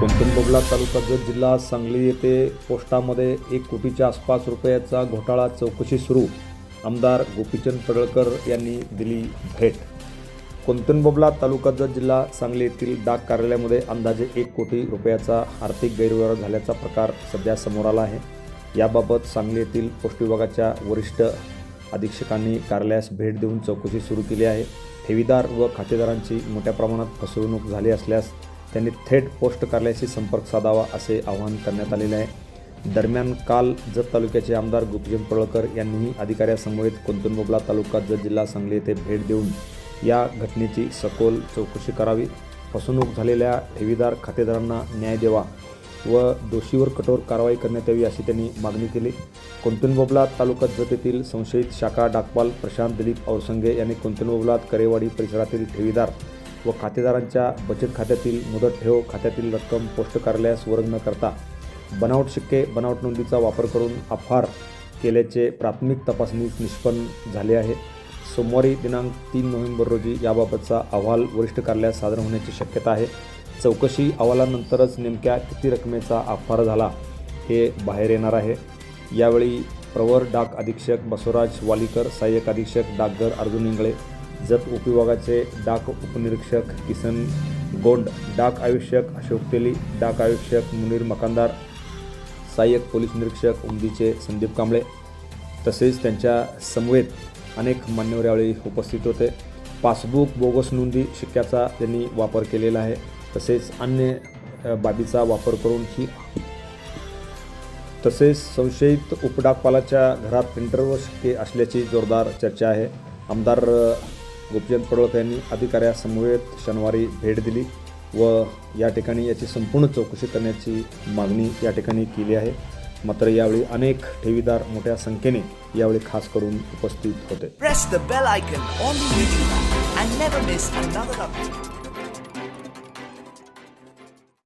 कुटुंबबला तालुका जत जिल्हा सांगली येथे पोस्टामध्ये एक कोटीच्या आसपास रुपयाचा घोटाळा चौकशी सुरू. आमदार गोपीचंद पडळकर यांनी दिली भेट. कोंतनबबला तालुका जत जिल्हा सांगली येथील डाक कार्यालयामध्ये अंदाजे एक कोटी रुपयाचा आर्थिक गैरव्यवहार झाल्याचा प्रकार सध्या समोर आला आहे. याबाबत सांगली येथील पोस्ट विभागाच्या वरिष्ठ अधीक्षकांनी कार्यालयास भेट देऊन चौकशी सुरू केली आहे. ठेवीदार व खातेदारांची मोठ्या प्रमाणात फसवणूक झाली असल्यास त्यांनी थेट पोस्ट कार्यालयाशी संपर्क साधावा असे आवाहन करण्यात आलेले आहे. दरम्यान काल जत तालुक्याचे आमदार गोपीचंद पळकर यांनीही अधिकाऱ्यासमवेत कुंतुनबोबला तालुका जत जिल्हा सांगली येथे भेट देऊन या घटनेची सखोल चौकशी करावी. फसवणूक झालेल्या ठेवीदार खातेदारांना न्याय द्यावा व दोषीवर कठोर कारवाई करण्यात यावी अशी त्यांनी मागणी केली. कुंतुनबोबला तालुका जत येथील संशयित शाखा डाकपाल प्रशांत दिलीप औरसंगे यांनी कोंतनबोबलात करेवाडी परिसरातील ठेवीदार व खातेदारांच्या बचत खात्यातील मुदत ठेव खात्यातील रक्कम पोस्ट कार्यालयास वर्ग न करता बनावट शिक्के बनावट नोंदीचा वापर करून अफार केल्याचे प्राथमिक तपासणीत निष्पन्न झाले आहे. सोमवारी दिनांक तीन नोव्हेंबर रोजी याबाबतचा अहवाल वरिष्ठ कार्यालयात सादर होण्याची शक्यता आहे. चौकशी अहवालानंतरच नेमक्या किती रकमेचा अफार झाला हे बाहेर येणार आहे. यावेळी प्रवर डाक अधीक्षक बसवराज वालीकर सहाय्यक अधीक्षक डाकघर अर्जुन इंगळे जत उपविभागाचे डाक उपनिरीक्षक किसन गोंड डाक आयुष्यक अशोक तेली डाक आयुष्यक मुनीर मकानदार सहाय्यक पोलीस निरीक्षक उमदीचे संदीप कांबळे. तसेच त्यांच्या समवेत अनेक मान्यवर यावेळी उपस्थित होते. पासबुक बोगस नोंदी शिक्क्याचा त्यांनी वापर केलेला आहे. तसेच अन्य बाबीचा वापर करून ही तसेच संशयित उपडाकपालाच्या घरात प्रिंटर व शिक्के असल्याची जोरदार चर्चा आहे. आमदार गोपीचंद पडळकर यांनी अधिकाऱ्यासमवेत शनिवारी भेट दिली व या ठिकाणी याची संपूर्ण चौकशी करण्याची मागणी या ठिकाणी केली आहे. मात्र यावेळी अनेक ठेवीदार मोठ्या संख्येने यावेळी खास करून उपस्थित होते.